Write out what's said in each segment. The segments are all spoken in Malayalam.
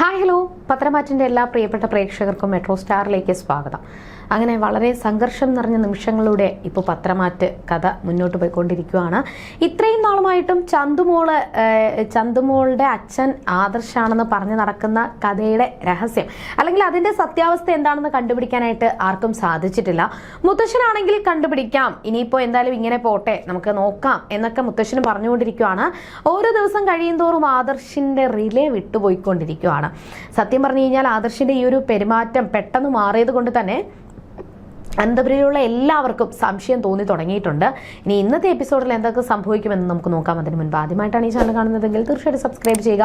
Hi hello. പത്രമാറ്റിന്റെ എല്ലാ പ്രിയപ്പെട്ട പ്രേക്ഷകർക്കും മെട്രോ സ്റ്റാറിലേക്ക് സ്വാഗതം. അങ്ങനെ വളരെ സംഘർഷം നിറഞ്ഞ നിമിഷങ്ങളിലൂടെ ഇപ്പോൾ പത്രമാറ്റ് കഥ മുന്നോട്ട് പോയിക്കൊണ്ടിരിക്കുകയാണ്. ഇത്രയും നാളുമായിട്ടും ചന്തുമോൾ ചന്തുമോളുടെ അച്ഛൻ ആദർശാണെന്ന് പറഞ്ഞു നടക്കുന്ന കഥയുടെ രഹസ്യം അല്ലെങ്കിൽ അതിന്റെ സത്യാവസ്ഥ എന്താണെന്ന് കണ്ടുപിടിക്കാനായിട്ട് ആർക്കും സാധിച്ചിട്ടില്ല. മുത്തശ്ശനാണെങ്കിൽ കണ്ടുപിടിക്കാം ഇനിയിപ്പോൾ എന്തായാലും ഇങ്ങനെ പോട്ടെ നമുക്ക് നോക്കാം എന്നൊക്കെ മുത്തശ്ശന് പറഞ്ഞുകൊണ്ടിരിക്കുകയാണ്. ഓരോ ദിവസം കഴിയുന്തോറും ആദർശിന്റെ റിലേ വിട്ടുപോയിക്കൊണ്ടിരിക്കുകയാണ്. സത്യം പറഞ്ഞു കഴിഞ്ഞാൽ ആദർശിന്റെ ഈ ഒരു പെരുമാറ്റം പെട്ടെന്ന് മാറിയത് കൊണ്ട് തന്നെ അനന്തപുരിയിലുള്ള എല്ലാവർക്കും സംശയം തോന്നി തുടങ്ങിയിട്ടുണ്ട്. ഇനി ഇന്നത്തെ എപ്പിസോഡിൽ എന്തൊക്കെ സംഭവിക്കുമെന്ന് നമുക്ക് നോക്കാം. അതിന് മുൻപ് ആദ്യമായിട്ടാണ് ഈ ചാനൽ കാണുന്നതെങ്കിൽ തീർച്ചയായിട്ടും സബ്സ്ക്രൈബ് ചെയ്യുക.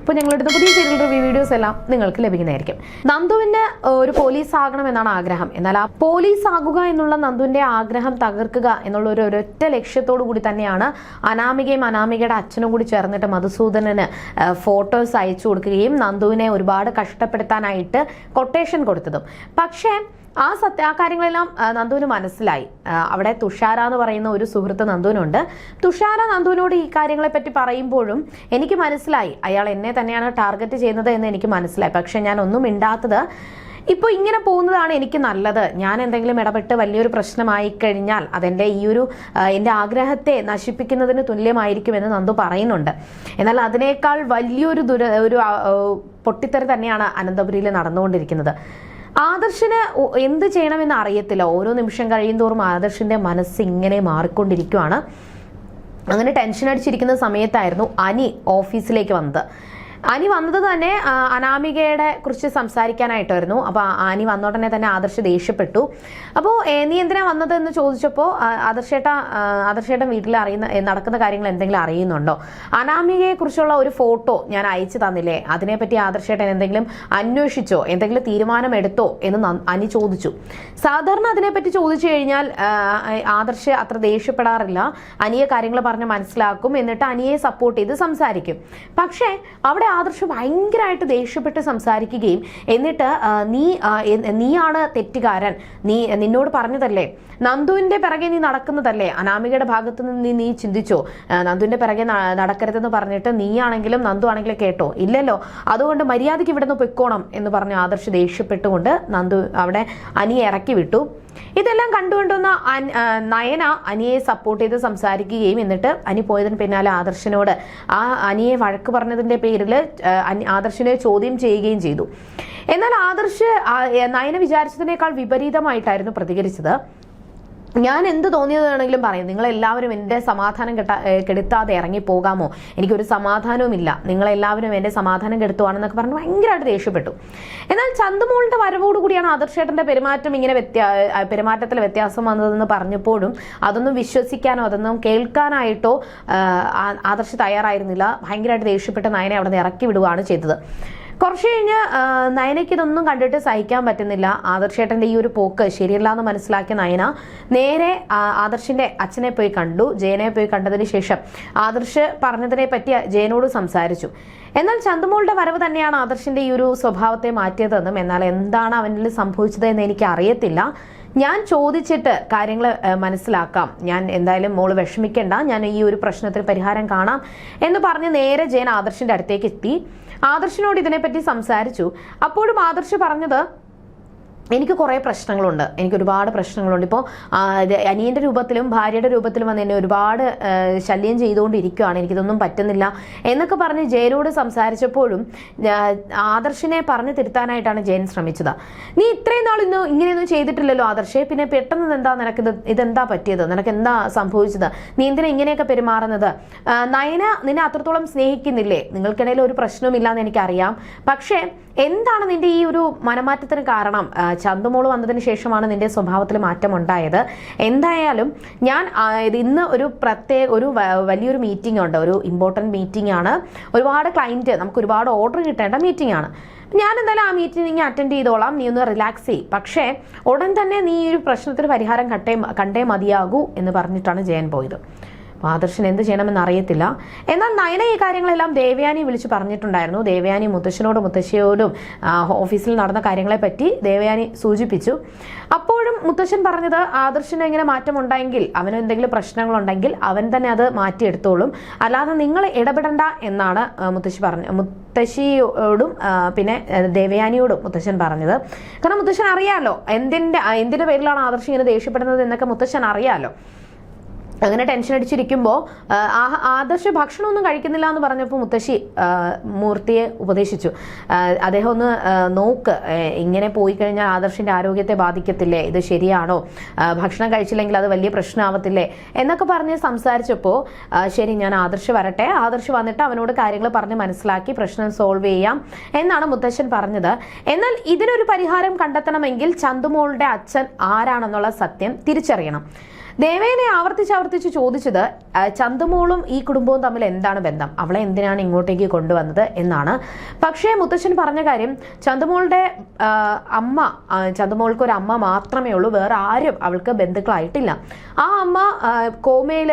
അപ്പോൾ ഞങ്ങളുടെ പുതിയ സീരിയൽ റിവ്യൂ വീഡിയോസ് എല്ലാം നിങ്ങൾക്ക് ലഭിക്കുന്നതായിരിക്കും. നന്ദുവിന് ഒരു പോലീസ് ആകണം എന്നാണ് ആഗ്രഹം. എന്നാൽ ആ പോലീസ് ആകുക എന്നുള്ള നന്ദുവിന്റെ ആഗ്രഹം തകർക്കുക എന്നുള്ള ഒരു ഒരൊറ്റ ലക്ഷ്യത്തോടു കൂടി തന്നെയാണ് അനാമികയും അനാമികയുടെ അച്ഛനും കൂടി ചേർന്നിട്ട് മധുസൂദനന് ഫോട്ടോസ് അയച്ചു കൊടുക്കുകയും നന്ദുവിനെ ഒരുപാട് കഷ്ടപ്പെടുത്താനായിട്ട് കൊട്ടേഷൻ കൊടുത്തതും. പക്ഷേ ആ സത്യ ആ കാര്യങ്ങളെല്ലാം നന്ദുവിന് മനസ്സിലായി. അവിടെ തുഷാര എന്ന് പറയുന്ന ഒരു സുഹൃത്ത് നന്ദുവിനുണ്ട്. തുഷാര നന്ദുവിനോട് ഈ കാര്യങ്ങളെ പറ്റി പറയുമ്പോഴും എനിക്ക് മനസ്സിലായി. അയാൾ എന്നെ തന്നെയാണ് ടാർഗറ്റ് ചെയ്യുന്നത് എന്ന് എനിക്ക് മനസ്സിലായി. പക്ഷെ ഞാൻ ഒന്നും മിണ്ടാത്തത് ഇപ്പോൾ ഇങ്ങനെ പോകുന്നതാണ് എനിക്ക് നല്ലത്. ഞാൻ എന്തെങ്കിലും ഇടപെട്ട് വലിയൊരു പ്രശ്നമായി കഴിഞ്ഞാൽ അതെന്റെ ഈ ഒരു എന്റെ ആഗ്രഹത്തെ നശിപ്പിക്കുന്നതിന് തുല്യമായിരിക്കുമെന്ന് നന്ദു പറയുന്നുണ്ട്. എന്നാൽ അതിനേക്കാൾ വലിയൊരു ദുര ഒരു പൊട്ടിത്തെറി തന്നെയാണ് അനന്തപുരിയിൽ നടന്നുകൊണ്ടിരിക്കുന്നത്. ആദർശിന് എന്ത് ചെയ്യണമെന്ന് അറിയത്തില്ല. ഓരോ നിമിഷം കഴിയും തോറും ആദർശിന്റെ മനസ്സ് ഇങ്ങനെ മാറിക്കൊണ്ടിരിക്കുകയാണ് അങ്ങനെ ടെൻഷൻ അടിച്ചിരിക്കുന്ന സമയത്തായിരുന്നു അനി ഓഫീസിലേക്ക് വന്നത്. അനി വന്നത് തന്നെ അനാമികയുടെ കുറിച്ച് സംസാരിക്കാനായിട്ടായിരുന്നു. അപ്പോൾ ആനി വന്നോടനെ തന്നെ ആദർശ് ദേഷ്യപ്പെട്ടു. അപ്പോൾ നീ എന്തിനാ വന്നത് എന്ന് ചോദിച്ചപ്പോൾ ആദർശേട്ട ആദർശേട്ടൻ വീട്ടിൽ അറിയുന്ന നടക്കുന്ന കാര്യങ്ങൾ എന്തെങ്കിലും അറിയുന്നുണ്ടോ? അനാമികയെ കുറിച്ചുള്ള ഒരു ഫോട്ടോ ഞാൻ അയച്ചു തന്നില്ലേ? അതിനെപ്പറ്റി ആദർശേട്ടൻ എന്തെങ്കിലും അന്വേഷിച്ചോ? എന്തെങ്കിലും തീരുമാനം എടുത്തോ എന്ന് അനി ചോദിച്ചു. സാധാരണ അതിനെപ്പറ്റി ചോദിച്ചു കഴിഞ്ഞാൽ ആദർശ് അത്ര ദേഷ്യപ്പെടാറില്ല. അനിയെ കാര്യങ്ങൾ പറഞ്ഞ് മനസ്സിലാക്കും. എന്നിട്ട് അനിയെ സപ്പോർട്ട് ചെയ്ത് സംസാരിക്കും. പക്ഷേ അവിടെ ആദർശ് ഭയങ്കരമായിട്ട് ദേഷ്യപ്പെട്ട് സംസാരിക്കുകയും എന്നിട്ട് നീ നീയാണ് തെറ്റുകാരൻ. നീ നിന്നോട് പറഞ്ഞതല്ലേ? നന്ദുവിന്റെ പിറകെ നീ നടക്കുന്നതല്ലേ? അനാമികയുടെ ഭാഗത്ത് നിന്ന് നീ ചിന്തിച്ചോ? നന്ദുവിന്റെ പിറകെ നടക്കരുതെന്ന് പറഞ്ഞിട്ട് നീയാണെങ്കിലും നന്ദു ആണെങ്കിലും കേട്ടോ? ഇല്ലല്ലോ. അതുകൊണ്ട് മര്യാദയ്ക്ക് ഇവിടുന്ന് പൊയ്ക്കോണം എന്ന് പറഞ്ഞ് ആദർശ് ദേഷ്യപ്പെട്ടുകൊണ്ട് നന്ദു അവിടെ അനിയെ ഇറക്കി വിട്ടു ഇതെല്ലാം കണ്ടുകൊണ്ടുവന്ന നയന അനിയെ സപ്പോർട്ട് ചെയ്ത് സംസാരിക്കുകയും എന്നിട്ട് അനി പോയതിന് പിന്നാലെ ആദർശനോട് ആ അനിയെ വഴക്ക് പറഞ്ഞതിന്റെ പേരിൽ ആദർശനെ ചോദ്യം ചെയ്യുകയും ചെയ്തു. എന്നാൽ ആദർശ് നയന വിചാരിച്ചതിനേക്കാൾ വിപരീതമായിട്ടായിരുന്നു പ്രതികരിച്ചത്. ഞാൻ എന്ത് തോന്നിയതാണെങ്കിലും പറയും. നിങ്ങൾ എല്ലാവരും എന്റെ സമാധാനം കെട്ട കെടുത്താതെ ഇറങ്ങി പോകാമോ? എനിക്കൊരു സമാധാനവുമില്ല. നിങ്ങളെല്ലാവരും എന്റെ സമാധാനം കെടുത്തുവാണെന്നൊക്കെ പറഞ്ഞ് ഭയങ്കരമായിട്ട് ദേഷ്യപ്പെട്ടു. എന്നാൽ ചന്തുമോളുടെ വരവോടുകൂടിയാണ് ആദർശേട്ടന്റെ പെരുമാറ്റം ഇങ്ങനെ വ്യത്യാ പെരുമാറ്റത്തിൽ വ്യത്യാസം വന്നതെന്ന് പറഞ്ഞപ്പോഴും അതൊന്നും വിശ്വസിക്കാനോ അതൊന്നും കേൾക്കാനായിട്ടോ ആദർശ് തയ്യാറായിരുന്നില്ല. ഭയങ്കരമായിട്ട് ദേഷ്യപ്പെട്ട് നയനെ അവിടെ നിന്ന് ഇറക്കി വിടുകയാണ് ചെയ്തത്. കുറച്ച് കഴിഞ്ഞ് നയനയ്ക്ക് ഇതൊന്നും കണ്ടിട്ട് സഹിക്കാൻ പറ്റുന്നില്ല. ആദർശേട്ടന്റെ ഈ ഒരു പോക്ക് ശരിയല്ല എന്ന് മനസ്സിലാക്കിയ നയന നേരെ ആദർശിന്റെ അച്ഛനെ പോയി കണ്ടു. ജയനെ പോയി കണ്ടതിന് ശേഷം ആദർശ് പറഞ്ഞതിനെ പറ്റി ജയനോട് സംസാരിച്ചു. എന്നാൽ ചന്ദമോളുടെ വരവ് തന്നെയാണ് ആദർശിന്റെ ഈ ഒരു സ്വഭാവത്തെ മാറ്റിയതെന്നും എന്നാൽ എന്താണ് അവനിൽ സംഭവിച്ചതെന്ന് എനിക്ക് അറിയത്തില്ല ഞാൻ ചോദിച്ചിട്ട് കാര്യങ്ങൾ മനസ്സിലാക്കാം. ഞാൻ എന്തായാലും മോൾ വിഷമിക്കേണ്ട. ഞാൻ ഈ ഒരു പ്രശ്നത്തിന് പരിഹാരം കാണാം എന്ന് പറഞ്ഞ് നേരെ ജയൻ ആദർശിന്റെ അടുത്തേക്ക് എത്തി. ആദർശിനോട് ഇതിനെപ്പറ്റി സംസാരിച്ചു. അപ്പോഴും ആദർശ് പറഞ്ഞത് എനിക്ക് കുറേ പ്രശ്നങ്ങളുണ്ട്. എനിക്ക് ഒരുപാട് പ്രശ്നങ്ങളുണ്ട്. ഇപ്പോൾ അനിയന്റെ രൂപത്തിലും ഭാര്യയുടെ രൂപത്തിലും വന്ന് എന്നെ ഒരുപാട് ശല്യം ചെയ്തുകൊണ്ടിരിക്കുകയാണ് എനിക്കിതൊന്നും പറ്റുന്നില്ല എന്നൊക്കെ പറഞ്ഞ് ജയനോട് സംസാരിച്ചപ്പോഴും ആദർശിനെ പറഞ്ഞു തിരുത്താനായിട്ടാണ് ജയൻ ശ്രമിച്ചത്. നീ ഇത്രയും നാൾ ഇന്ന് ഇങ്ങനെയൊന്നും ചെയ്തിട്ടില്ലല്ലോ ആദർശെ. പിന്നെ പെട്ടെന്ന് എന്താ നിനക്ക് ഇത് ഇതെന്താ പറ്റിയത്? നിനക്ക് എന്താ സംഭവിച്ചത്? നീ എന്തിനാ ഇങ്ങനെയൊക്കെ പെരുമാറുന്നത്? നയന നിന്നെ അത്രത്തോളം സ്നേഹിക്കുന്നില്ലേ? നിങ്ങൾക്കിടയിൽ ഒരു പ്രശ്നവുമില്ല എന്ന് എനിക്കറിയാം. പക്ഷേ എന്താണ് നിന്റെ ഈ ഒരു മനമാറ്റത്തിന് കാരണം? ചന്തുമോൾ വന്നതിന് ശേഷമാണ് നിന്റെ സ്വഭാവത്തിൽ മാറ്റം ഉണ്ടായത് എന്തായാലും ഞാൻ ഇന്ന് ഒരു പ്രത്യേക ഒരു വലിയൊരു മീറ്റിംഗ് ഉണ്ട്. ഒരു ഇമ്പോർട്ടന്റ് മീറ്റിംഗ് ആണ്. ഒരുപാട് ക്ലയന്റ് നമുക്ക് ഒരുപാട് ഓർഡർ കിട്ടേണ്ട മീറ്റിംഗ് ആണ്. ഞാൻ എന്തായാലും ആ മീറ്റിംഗ് അറ്റൻഡ് ചെയ്തോളാം. നീ ഒന്ന് റിലാക്സ് ചെയ്യും. പക്ഷേ ഉടൻ തന്നെ നീ ഈ ഒരു പ്രശ്നത്തിന് പരിഹാരം കണ്ടേ മതിയാകൂ എന്ന് പറഞ്ഞിട്ടാണ് ജയൻ പോയത്. ആദർശൻ എന്ത് ചെയ്യണമെന്ന് അറിയത്തില്ല. എന്നാൽ നയന ഈ കാര്യങ്ങളെല്ലാം ദേവയാനി വിളിച്ച് പറഞ്ഞിട്ടുണ്ടായിരുന്നു. ദേവയാനി മുത്തശ്ശനോടും മുത്തശ്ശിയോടും ഓഫീസിൽ നടന്ന കാര്യങ്ങളെ പറ്റി ദേവയാനി സൂചിപ്പിച്ചു. അപ്പോഴും മുത്തശ്ശൻ പറഞ്ഞത് ആദർശന് ഇങ്ങനെ മാറ്റം ഉണ്ടായെങ്കിൽ അവന് എന്തെങ്കിലും പ്രശ്നങ്ങളുണ്ടെങ്കിൽ അവൻ തന്നെ അത് മാറ്റിയെടുത്തോളും. അല്ലാതെ നിങ്ങൾ ഇടപെടണ്ട എന്നാണ് മുത്തശ്ശി പറഞ്ഞു മുത്തശ്ശിയോടും പിന്നെ ദേവയാനിയോടും മുത്തശ്ശൻ പറഞ്ഞത്. കാരണം മുത്തശ്ശൻ അറിയാലോ എന്തിന്റെ എന്തിന്റെ പേരിലാണ് ആദർശ് ഇങ്ങനെ ദേഷ്യപ്പെടുന്നത് എന്നൊക്കെ മുത്തശ്ശൻ അറിയാലോ. അങ്ങനെ ടെൻഷൻ അടിച്ചിരിക്കുമ്പോൾ ആദർശ് ഭക്ഷണമൊന്നും കഴിക്കുന്നില്ല എന്ന് പറഞ്ഞപ്പോൾ മുത്തശ്ശി മൂർത്തിയെ ഉപദേശിച്ചു. അദ്ദേഹം ഒന്ന് നോക്ക് ഇങ്ങനെ പോയി കഴിഞ്ഞാൽ ആദർശിന്റെ ആരോഗ്യത്തെ ബാധിക്കത്തില്ലേ? ഇത് ശരിയാണോ? ഭക്ഷണം കഴിച്ചില്ലെങ്കിൽ അത് വലിയ പ്രശ്നമാവത്തില്ലേ? എന്നൊക്കെ പറഞ്ഞ് സംസാരിച്ചപ്പോൾ ശരി ഞാൻ ആദർശ് വരട്ടെ. ആദർശ് വന്നിട്ട് അവനോട് കാര്യങ്ങൾ പറഞ്ഞ് മനസ്സിലാക്കി പ്രശ്നം സോൾവ് ചെയ്യാം എന്നാണ് മുത്തശ്ശൻ പറഞ്ഞത്. എന്നാൽ ഇതിനൊരു പരിഹാരം കണ്ടെത്തണമെങ്കിൽ ചന്തുമോളുടെ അച്ഛൻ ആരാണെന്നുള്ള സത്യം തിരിച്ചറിയണം. ദേവേനെ ആവർത്തിച്ച് ചോദിച്ചത് ചന്ദമോളും ഈ കുടുംബവും തമ്മിൽ എന്താണ് ബന്ധം? അവളെ എന്തിനാണ് ഇങ്ങോട്ടേക്ക് കൊണ്ടുവന്നത് എന്നാണ്. പക്ഷേ മുത്തശ്ശൻ പറഞ്ഞ കാര്യം ചന്തുമോളുടെ അമ്മ ചന്ദമോൾക്ക് ഒരു അമ്മ മാത്രമേ ഉള്ളൂ വേറെ ആരും അവൾക്ക് ബന്ധുക്കളായിട്ടില്ല. ആ അമ്മ കോമയിൽ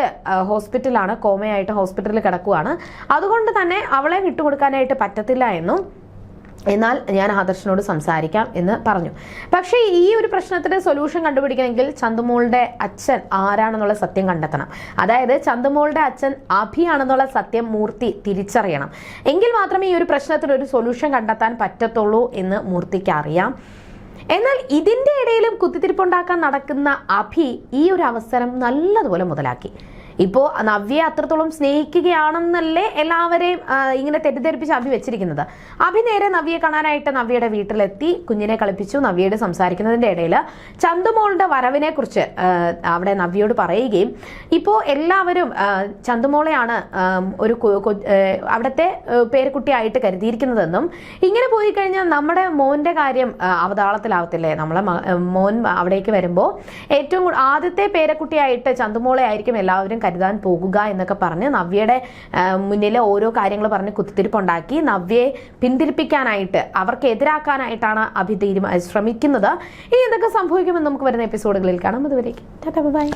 ഹോസ്പിറ്റലാണ് കോമയായിട്ട് ഹോസ്പിറ്റലിൽ കിടക്കുവാണ്. അതുകൊണ്ട് തന്നെ അവളെ വിട്ടുകൊടുക്കാനായിട്ട് പറ്റത്തില്ല എന്നും എന്നാൽ ഞാൻ ആദർശനോട് സംസാരിക്കാം എന്ന് പറഞ്ഞു. പക്ഷേ ഈ ഒരു പ്രശ്നത്തിന് സൊല്യൂഷൻ കണ്ടുപിടിക്കണമെങ്കിൽ ചന്തുമോളുടെ അച്ഛൻ ആരാണെന്നുള്ള സത്യം കണ്ടെത്തണം. അതായത് ചന്തുമോളുടെ അച്ഛൻ അഭിയാണെന്നുള്ള സത്യം മൂർത്തി തിരിച്ചറിയണം. എങ്കിൽ മാത്രമേ ഈ ഒരു പ്രശ്നത്തിന് ഒരു സൊല്യൂഷൻ കണ്ടെത്താൻ പറ്റത്തുള്ളൂ എന്ന് മൂർത്തിക്ക് അറിയാം. എന്നാൽ ഇതിന്റെ ഇടയിലും കുത്തിത്തിരിപ്പുണ്ടാക്കാൻ നടക്കുന്ന അഭി ഈ ഒരു അവസരം നല്ലതുപോലെ മുതലാക്കി. ഇപ്പോൾ നവ്യയെ അത്രത്തോളം സ്നേഹിക്കുകയാണെന്നല്ലേ എല്ലാവരെയും ഇങ്ങനെ തെറ്റിദ്ധരിപ്പിച്ച് അഭി വെച്ചിരിക്കുന്നത്. അഭി നേരെ നവ്യയെ കാണാനായിട്ട് നവ്യയുടെ വീട്ടിലെത്തി കുഞ്ഞിനെ കളിപ്പിച്ചു നവ്യയോട് സംസാരിക്കുന്നതിന്റെ ഇടയിൽ ചന്തുമോളുടെ വരവിനെ കുറിച്ച് അവിടെ നവ്യയോട് പറയുകയും ഇപ്പോൾ എല്ലാവരും ചന്തുമോളെയാണ് ഒരു അവിടുത്തെ പേരുകുട്ടിയായിട്ട് കരുതിയിരിക്കുന്നതെന്നും ഇങ്ങനെ പോയി കഴിഞ്ഞാൽ നമ്മുടെ മോന്റെ കാര്യം അവതാളത്തിലാവത്തില്ലേ? നമ്മളെ മോൻ അവിടേക്ക് വരുമ്പോൾ ഏറ്റവും ആദ്യത്തെ പേരക്കുട്ടിയായിട്ട് ചന്തുമോളെ ആയിരിക്കും എല്ലാവരും കരുതാൻ പോകുക എന്നൊക്കെ പറഞ്ഞ് നവ്യയുടെ മുന്നിലെ ഓരോ കാര്യങ്ങൾ പറഞ്ഞ് കുത്തിത്തിരിപ്പുണ്ടാക്കി. നവ്യയെ പിന്തിരിപ്പിക്കാനായിട്ട് അവർക്ക് എതിരാക്കാനായിട്ടാണ് അഭി തീരുമാനം ശ്രമിക്കുന്നത്. ഇനി എന്തൊക്കെ സംഭവിക്കുമെന്ന് നമുക്ക് വരുന്ന എപ്പിസോഡുകളിൽ കാണാം. അതുവരേക്കും. ബൈ.